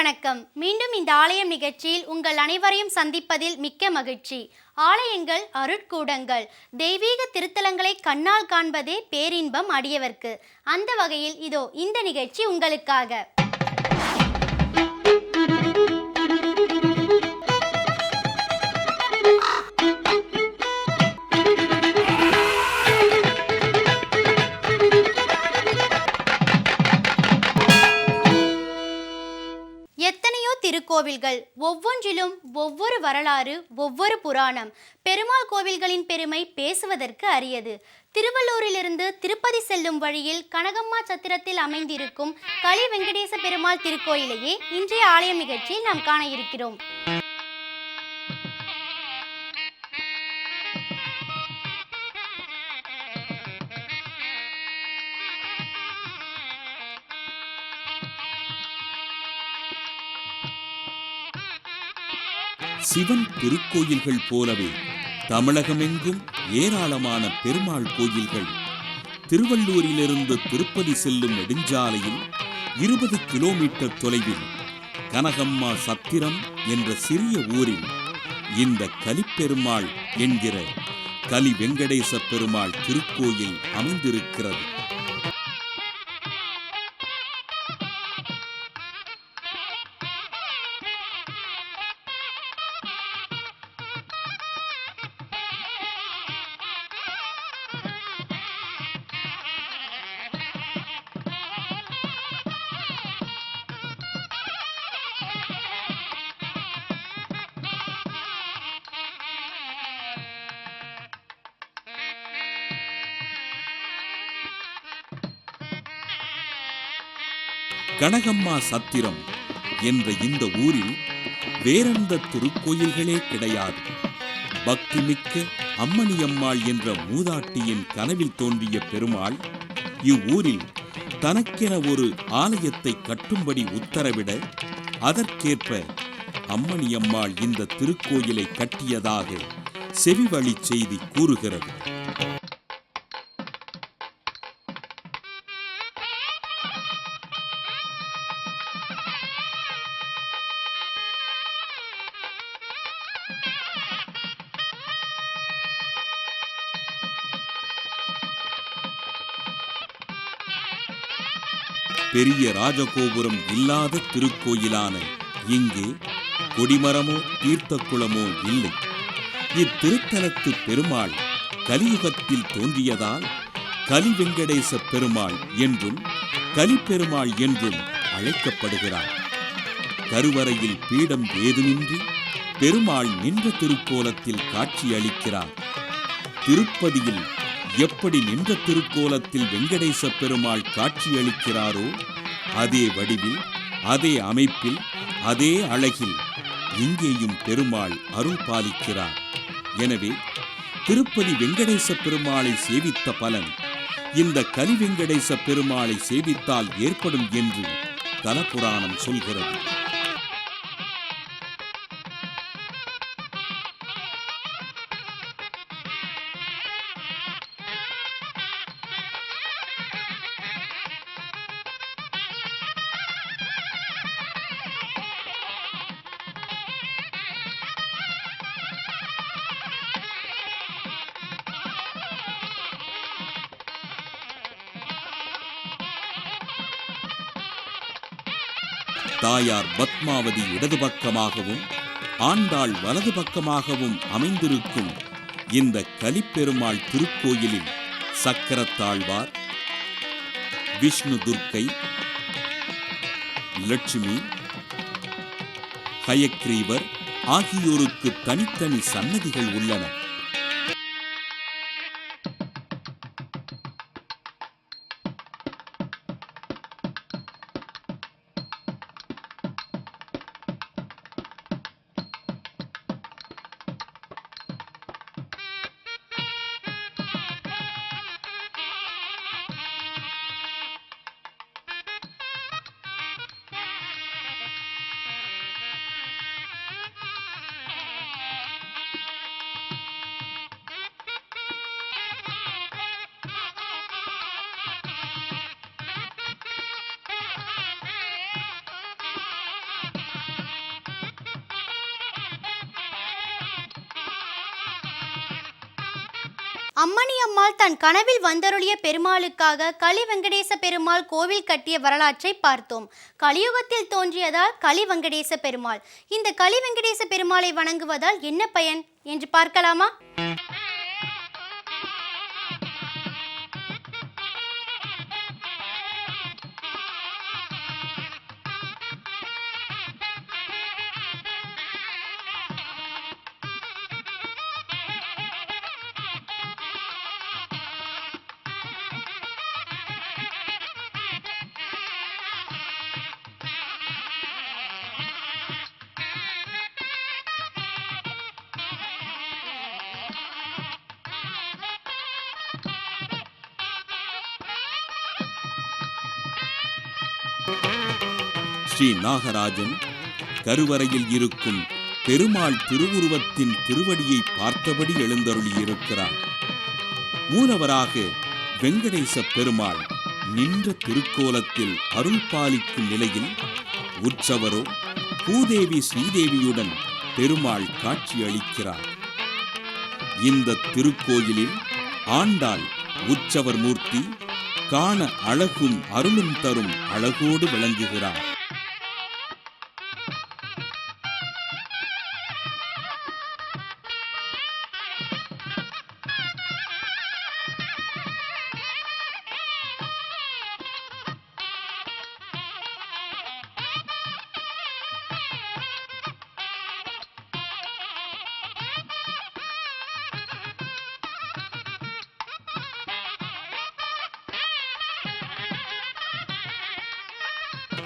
வணக்கம். மீண்டும் இந்த ஆலயம் நிகழ்ச்சியில் உங்கள் அனைவரையும் சந்திப்பதில் மிக்க மகிழ்ச்சி. ஆலயங்கள் அருட்கூடங்கள். தெய்வீக திருத்தலங்களை கண்ணால் காண்பதே பேரின்பம் அடியவர்க்கு. அந்த வகையில் இதோ இந்த நிகழ்ச்சி உங்களுக்காக. கோவில்கள். ஒவ்வொன்றிலும் ஒவ்வொரு வரலாறு ஒவ்வொரு புராணம். பெருமாள் கோவில்களின் பெருமை பேசுவதற்கு அரியது. திருவள்ளூரிலிருந்து திருப்பதி செல்லும் வழியில் கனகம்மா சத்திரத்தில் அமைந்திருக்கும் களி வெங்கடேச பெருமாள் திருக்கோயிலையே இன்றைய ஆலயம் நிகழ்ச்சியில் நாம் காண இருக்கிறோம். சிவன் திருக்கோயில்கள் போலவே தமிழகமெங்கும் ஏராளமான பெருமாள் கோயில்கள். திருவள்ளூரிலிருந்து திருப்பதி செல்லும் நெடுஞ்சாலையில் இருபது கிலோமீட்டர் தொலைவில் கனகம்மா சத்திரம் என்ற சிறிய ஊரில் இந்த கலிப்பெருமாள் என்கிற கலி வெங்கடேச பெருமாள் திருக்கோயில் அமைந்திருக்கிறது. கனகம்மா சத்திரம் என்ற இந்த ஊரில் வேறெந்த திருக்கோயில்களே கிடையாது. பக்திமிக்க அம்மணியம்மாள் என்ற மூதாட்டியின் கனவில் தோன்றிய பெருமாள் இவ்வூரில் தனக்கென ஒரு ஆலயத்தை கட்டும்படி உத்தரவிட அதற்கேற்ப அம்மணியம்மாள் இந்த திருக்கோயிலை கட்டியதாக செவிவழி செய்தி கூறுகிறது. பெரிய ராஜகோபுரம் இல்லாத திருக்கோயிலான இங்கே கொடிமரமோ தீர்த்தக்குளமோ இல்லை. இத்திருத்தலத்து பெருமாள் கலியுகத்தில் தோன்றியதால் கலி வெங்கடேச பெருமாள் என்றும் கலிப்பெருமாள் என்றும் அழைக்கப்படுகிறார். கருவறையில் பீடம் ஏதுமின்றி பெருமாள் நின்ற திருக்கோலத்தில் காட்சியளிக்கிறார். திருப்பதியில் எப்படி நின்ற திருக்கோலத்தில் வெங்கடேச பெருமாள் காட்சியளிக்கிறாரோ அதே வடிவில் அதே அமைப்பில் அதே அழகில் இங்கேயும் பெருமாள் அருள் பாலிக்கிறார். எனவே திருப்பதி வெங்கடேச பெருமாளை சேவித்த பலன் இந்த கலி வெங்கடேச பெருமாளை சேவித்தால் ஏற்படும் என்று தலபுராணம் சொல்கிறது. தாயார் பத்மாவதி இடது பக்கமாகவும் ஆண்டாள் வலது பக்கமாகவும் அமைந்திருக்கும் இந்த கலிப்பெருமாள் திருக்கோயிலில் சக்கரத்தாழ்வார் விஷ்ணு துர்க்கை லட்சுமி ஹயக்ரீவர் ஆகியோருக்கு தனித்தனி சன்னதிகள் உள்ளன. அம்மணி அம்மாள் தன் கனவில் வந்தருளிய பெருமாளுக்காக களி வெங்கடேச பெருமாள் கோவில் கட்டிய வரலாற்றை பார்த்தோம். கலியுகத்தில் தோன்றியதால் களி வெங்கடேச பெருமாள். இந்த களி வெங்கடேச பெருமாளை வணங்குவதால் என்ன பயன்? என்று பார்க்கலாமா? ஸ்ரீ நாகராஜன் கருவறையில் இருக்கும் பெருமாள் திருவுருவத்தின் திருவடியை பார்த்தபடி எழுந்தருளியிருக்கிறார். மூலவராக வெங்கடேச பெருமாள் நின்ற திருக்கோலத்தில் அருள் பாலிக்கும் நிலையில் உற்சவரோ பூதேவி ஸ்ரீதேவியுடன் பெருமாள் காட்சியளிக்கிறார் இந்த திருக்கோயிலில் ஆண்டாள் உற்சவர் மூர்த்தி காண அழகும் அருளும் தரும் அழகோடு விளங்குகிறார்.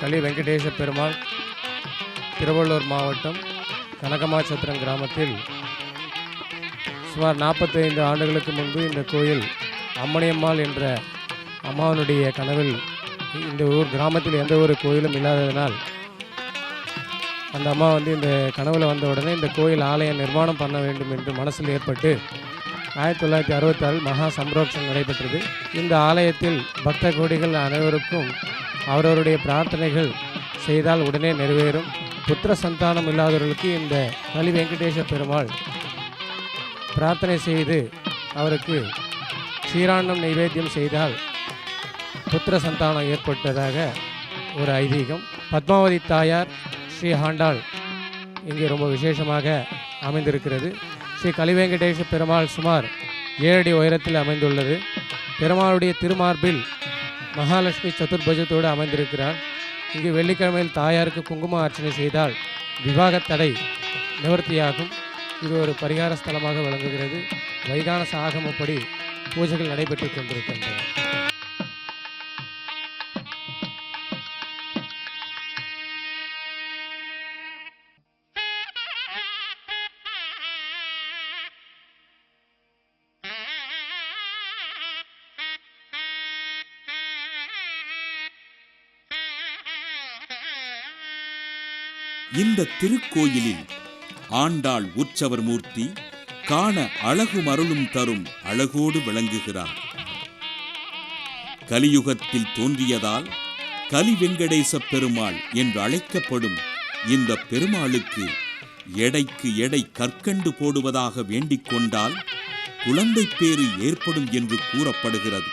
களி வெங்கடேச பெருமாள் திருவள்ளூர் மாவட்டம் கனகமாச்சத்திரம் கிராமத்தில் சுமார் 45 ஆண்டுகளுக்கு முன்பு இந்த கோயில் அம்மணியம்மாள் என்ற அம்மாவனுடைய கனவில் இந்த ஊர் கிராமத்தில் எந்த ஒரு கோயிலும் இல்லாததினால் அந்த அம்மா வந்து இந்த கனவில் வந்த உடனே இந்த கோயில் ஆலயம் நிர்மாணம் பண்ண வேண்டும் என்று மனசில் ஏற்பட்டு ஆயிரத்தி தொள்ளாயிரத்தி அறுபத்தாறில் மகா சம்ரோக்ஷம் நடைபெற்றது. இந்த ஆலயத்தில் பக்த கோடிகள் அனைவருக்கும் அவரவருடைய பிரார்த்தனைகள் செய்தால் உடனே நிறைவேறும். புத்திர சந்தானம் இல்லாதவர்களுக்கு இந்த கலி வெங்கடேச பெருமாள் பிரார்த்தனை செய்து அவருக்கு க்ஷீராண்ணம் நைவேத்தியம் செய்தால் புத்திர சந்தானம் ஏற்பட்டதாக ஒரு ஐதீகம். பத்மாவதி தாயார் ஸ்ரீ ஹாண்டாள் இங்கே ரொம்ப விசேஷமாக அமைந்திருக்கிறது. ஸ்ரீ கலிவெங்கடேச பெருமாள் சுமார் ஏழடி உயரத்தில் அமைந்துள்ளது. பெருமாளுடைய திருமார்பில் மகாலட்சுமி சதுர்பஜத்தோடு அமைந்திருக்கிறார் இங்கு வெள்ளிக்கிழமையில் தாயாருக்கு குங்கும அர்ச்சனை செய்தால் விவாக தடை நிவர்த்தியாகும். இது ஒரு பரிகார ஸ்தலமாக விளங்குகிறது. வைகான சாகமப்படி பூஜைகள் நடைபெற்று கொண்டிருக்கின்றன. இந்த திருக்கோயிலில் ஆண்டாள் உற்சவர் மூர்த்தி காண அழகும் அருளும் தரும் அழகோடு விளங்குகிறார். கலியுகத்தில் தோன்றியதால் கலி வெங்கடேச பெருமாள் என்று அழைக்கப்படும் இந்த பெருமாளுக்கு எடைக்கு எடை கற்கண்டு போடுவதாக வேண்டிக் கொண்டால் குழந்தை பேறு ஏற்படும் என்று கூறப்படுகிறது.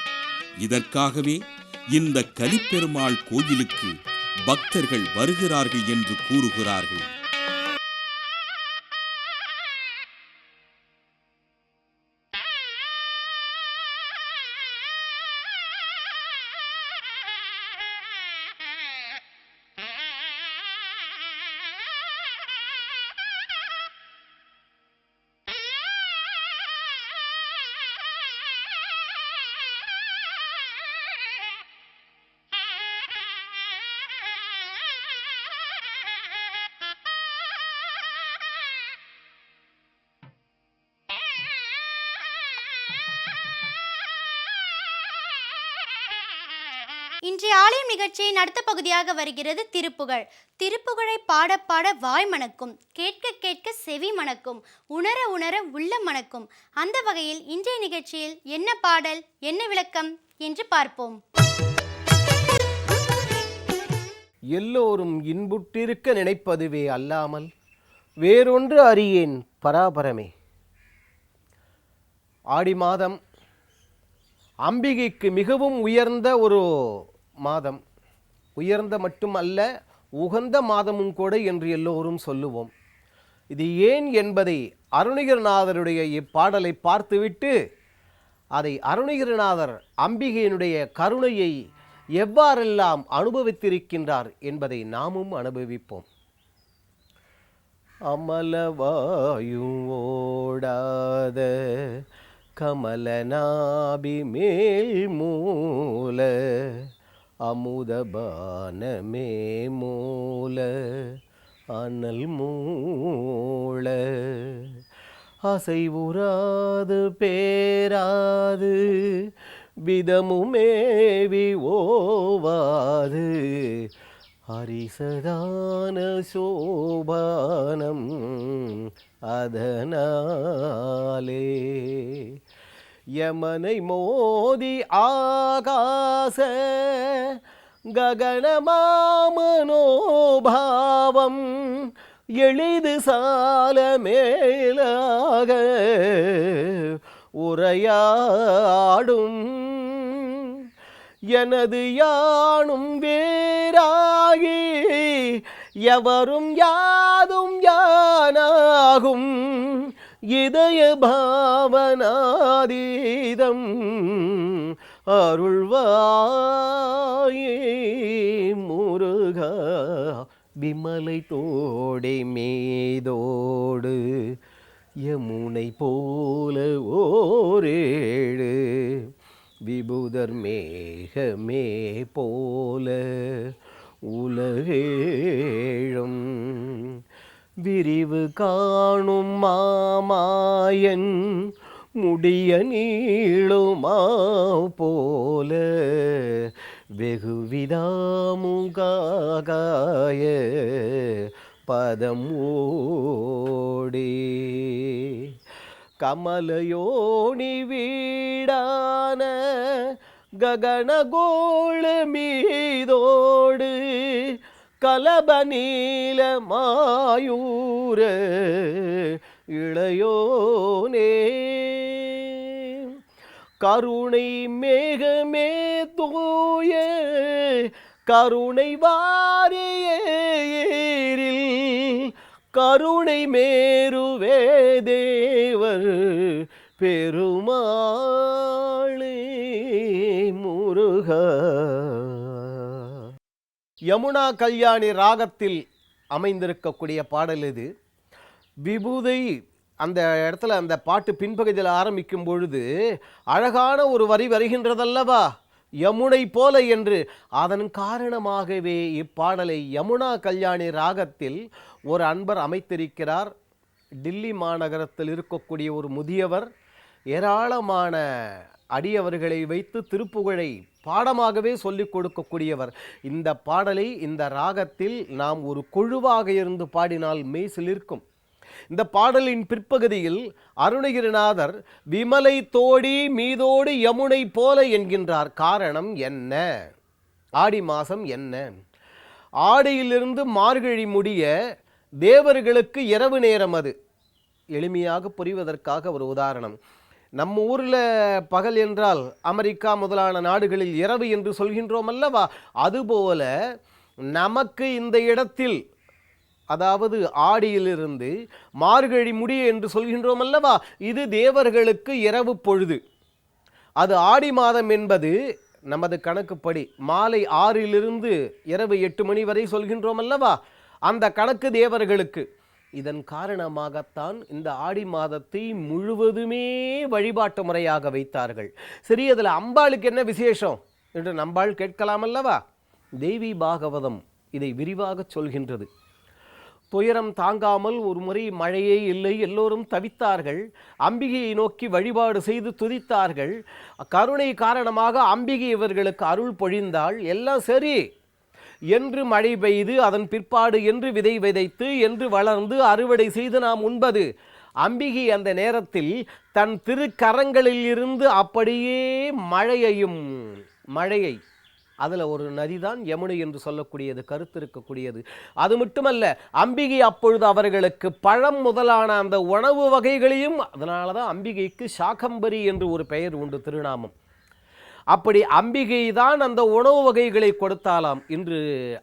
இதற்காகவே இந்த கலிப்பெருமாள் கோயிலுக்கு பக்தர்கள் வருகிறார்கள் என்று கூறுகிறார்கள். இன்றைய ஆலயம் நிகழ்ச்சியின் அடுத்த பகுதியாக வருகிறது திருப்புகழ். திருப்புகழை பாட பாட வாய் மணக்கும் கேட்க கேட்க செவி மணக்கும் உணர உணர உள்ள மணக்கும். அந்த வகையில் இன்றைய நிகழ்ச்சியில் என்ன பாடல் என்ன விளக்கம் என்று பார்ப்போம். எல்லோரும் இன்புற்றிருக்க நினைப்பதுவே அல்லாமல் வேறொன்று அறியேன் பராபரமே. ஆடி மாதம் அம்பிகைக்கு மிகவும் உயர்ந்த ஒரு மாதம். உயர்ந்த மட்டுமல்ல உகந்த மாதமும் கூட என்று எல்லோரும் சொல்லுவோம். இது ஏன் என்பதை அருணகிரிநாதருடைய இப்பாடலை பார்த்துவிட்டு அதை அருணகிரிநாதர் அம்பிகையினுடைய கருணையை எவ்வாறெல்லாம் அனுபவித்திருக்கின்றார் என்பதை நாமும் அனுபவிப்போம். அமலவாயும் ஓடாத கமலநாபி மேல் மூல அமுதபானமே மூல அனல் மூள அசைவுறாது பேராது விதமுமேவி ஓவாது. ஹரிசதான சோபானம் அதனாலே. யமனை மோதி ஆகாச ககனமாமனோபாவம் எளிது சால மேலாக உரையாடும். எனது யானும் வேறாகி எவரும் யாதும் யானாகும். இதய பாவனாதீதம் அருள்வாயே முருகா விமலை தோடை மேதோடு யமுனை போல ஓரேழு விபுதர் மேகமே போல உலகேழும். விரிவு காணும் மாமாயன் முடிய நீளுமா போல. வெகுவிதாமுகாய பதம் ஓடி கமலயோனி வீடான ககனகோள மீதோடு கலபநீல மாயூர இளையோனே. கருணை மேகமே தூய கருணை வாரியேரில் கருணை மேருவே தேவர் பெருமாளே முருகா. யமுனா கல்யாணி ராகத்தில் அமைந்திருக்கக்கூடிய பாடல் இது விபூதை அந்த இடத்துல அந்த பாட்டு பின்பகுதியில் ஆரம்பிக்கும் பொழுது அழகான ஒரு வரி வருகின்றதல்லவா? யமுனை போல என்று. அதன் காரணமாகவே இப்பாடலை யமுனா கல்யாணி ராகத்தில் ஒரு அன்பர் அமைத்திருக்கிறார். டில்லி மாநகரத்தில் இருக்கக்கூடிய ஒரு முதியவர் ஏராளமான அடியவர்களை வைத்து திருப்புகழை பாடமாகவே சொல்லிக் கொடுக்கக்கூடியவர். இந்த பாடலை இந்த ராகத்தில் நாம் ஒரு குழுவாக இருந்து பாடினால் மெய் சிலிர்க்கும் இந்த பாடலின் பிற்பகுதியில் அருணகிரிநாதர் விமலை தோடி மீதோடு யமுனை போல என்கின்றார். காரணம் என்ன? ஆடி மாதம் என்ன? ஆடியிலிருந்து மார்கழி முடிய தேவர்களுக்கு இரவு நேரம் அது. எளிமையாக புரிவதற்காக ஒரு உதாரணம். நம்ம ஊரில் பகல் என்றால் அமெரிக்கா முதலான நாடுகளில் இரவு என்று சொல்கின்றோம் அல்லவா? அதுபோல நமக்கு இந்த இடத்தில் அதாவது ஆடியிலிருந்து மார்கழி முடிய என்று சொல்கின்றோம் அல்லவா? இது தேவர்களுக்கு இரவு பொழுது. அது ஆடி மாதம் என்பது நமது கணக்குப்படி மாலை ஆறிலிருந்து இரவு எட்டு மணி வரை சொல்கின்றோம் அல்லவா? அந்த கணக்கு தேவர்களுக்கு. இதன் காரணமாகத்தான் இந்த ஆடி மாதத்தை முழுவதுமே வழிபாட்டு முறையாக வைத்தார்கள். சரி அதில் அம்பாளுக்கு என்ன விசேஷம் என்று நம்பாள் கேட்கலாம் அல்லவா? தேவி பாகவதம் இதை விரிவாக சொல்கின்றது. துயரம் தாங்காமல் ஒரு முறை மழையே இல்லை எல்லோரும் தவித்தார்கள். அம்பிகையை நோக்கி வழிபாடு செய்து துதித்தார்கள். கருணை காரணமாக அம்பிகை இவர்களுக்கு அருள் பொழிந்தாள். எல்லாம் சரி. என்று மழை பெய்து அதன் பிற்பாடு என்று விதை விதைத்து என்று வளர்ந்து அறுவடை செய்து நாம் உண்பது. அம்பிகை அந்த நேரத்தில் தன் திருக்கரங்களில் இருந்து அப்படியே மழையையும் மழையை அதில் ஒரு நதிதான் யமுனை என்று சொல்லக்கூடியது கருத்து இருக்கக்கூடியது. அது மட்டுமல்ல அம்பிகை அப்பொழுது அவர்களுக்கு பழம் முதலான அந்த உணவு வகைகளையும் அதனால தான் அம்பிகைக்கு சாகம்பரி என்று ஒரு பெயர் உண்டு திருநாமம். அப்படி அம்பிகை தான் அந்த உணவு வகைகளை கொடுத்தாலாம் இன்று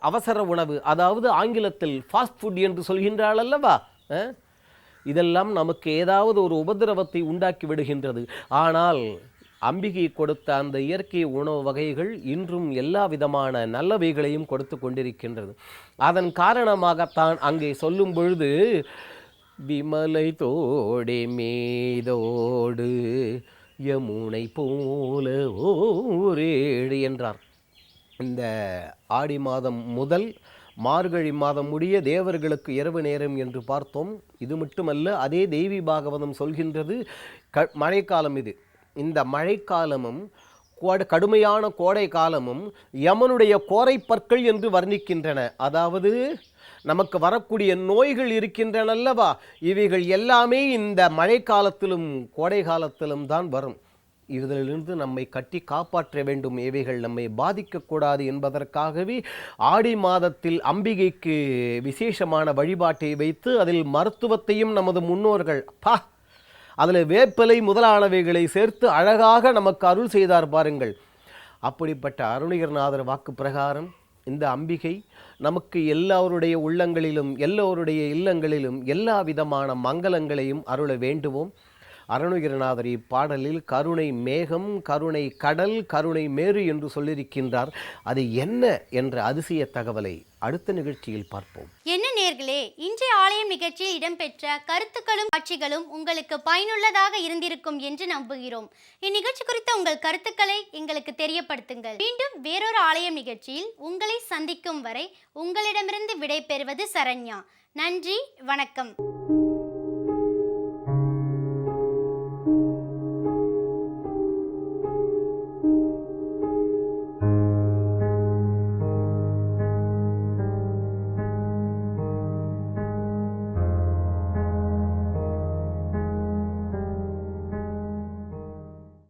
அவசர உணவு அதாவது ஆங்கிலத்தில் ஃபாஸ்ட் ஃபுட் என்று சொல்கின்றாள் அல்லவா? இதெல்லாம் நமக்கு ஏதாவது ஒரு உபதிரவத்தை உண்டாக்கி விடுகின்றது. ஆனால் அம்பிகை கொடுத்த அந்த இயற்கை உணவு வகைகள் இன்றும் எல்லா விதமான நல்லவைகளையும் கொடுத்து கொண்டிருக்கின்றது. அதன் காரணமாகத்தான் அங்கே சொல்லும் பொழுது விமலை தோடே மீதோடு யமுனை போல ஓரேடு என்றார். இந்த ஆடி மாதம் முதல் மார்கழி மாதம் முடிய தேவர்களுக்கு இரவு நேரம் என்று பார்த்தோம். இது மட்டுமல்ல அதே தேவி பாகவதம் சொல்கின்றது. க மழைக்காலம் இது. இந்த மழைக்காலமும் கடுமையான கோடை காலமும் யமனுடைய கோரை பற்கள் என்று வர்ணிக்கின்றன. அதாவது நமக்கு வரக்கூடிய நோய்கள் இருக்கின்றன அல்லவா? இவைகள் எல்லாமே இந்த மழைக்காலத்திலும் கோடை காலத்திலும் தான் வரும். இதிலிருந்து நம்மை கட்டி காப்பாற்ற வேண்டும். இவைகள் நம்மை பாதிக்கக்கூடாது என்பதற்காகவே ஆடி மாதத்தில் அம்பிகைக்கு விசேஷமான வழிபாட்டை வைத்து அதில் மருத்துவத்தையும் நமது முன்னோர்கள் பா அதில் வேப்பிலை முதலானவைகளை சேர்த்து அழகாக நமக்கு அருள் செய்தார் பாருங்கள். அப்படிப்பட்ட அருணிகர்நாதர் வாக்கு பிரகாரம் இந்த அம்பிகை நமக்கு எல்லோருடைய உள்ளங்களிலும் எல்லோருடைய இல்லங்களிலும் எல்லா விதமான மங்களங்களையும் அருள வேண்டுவோம். அருணகிரிநாதர் இப்பாடலில் கருணை மேகம் கருணை கடல் கருணை மேரு என்று சொல்லியிருக்கின்றார். அது என்ன என்ற அதிசய தகவலை அடுத்த நிகழ்ச்சியில் பார்ப்போம். என்ன நேர்களே இன்றைய ஆலயம் நிகழ்ச்சியில் இடம்பெற்ற கருத்துக்களும் காட்சிகளும் உங்களுக்கு பயனுள்ளதாக இருந்திருக்கும் என்று நம்புகிறோம். இந்நிகழ்ச்சி குறித்த உங்கள் கருத்துக்களை எங்களுக்கு தெரியப்படுத்துங்கள். மீண்டும் வேறொரு ஆலயம் நிகழ்ச்சியில் உங்களை சந்திக்கும் வரை உங்களிடமிருந்து விடை பெறுவது சரண்யா. நன்றி வணக்கம்.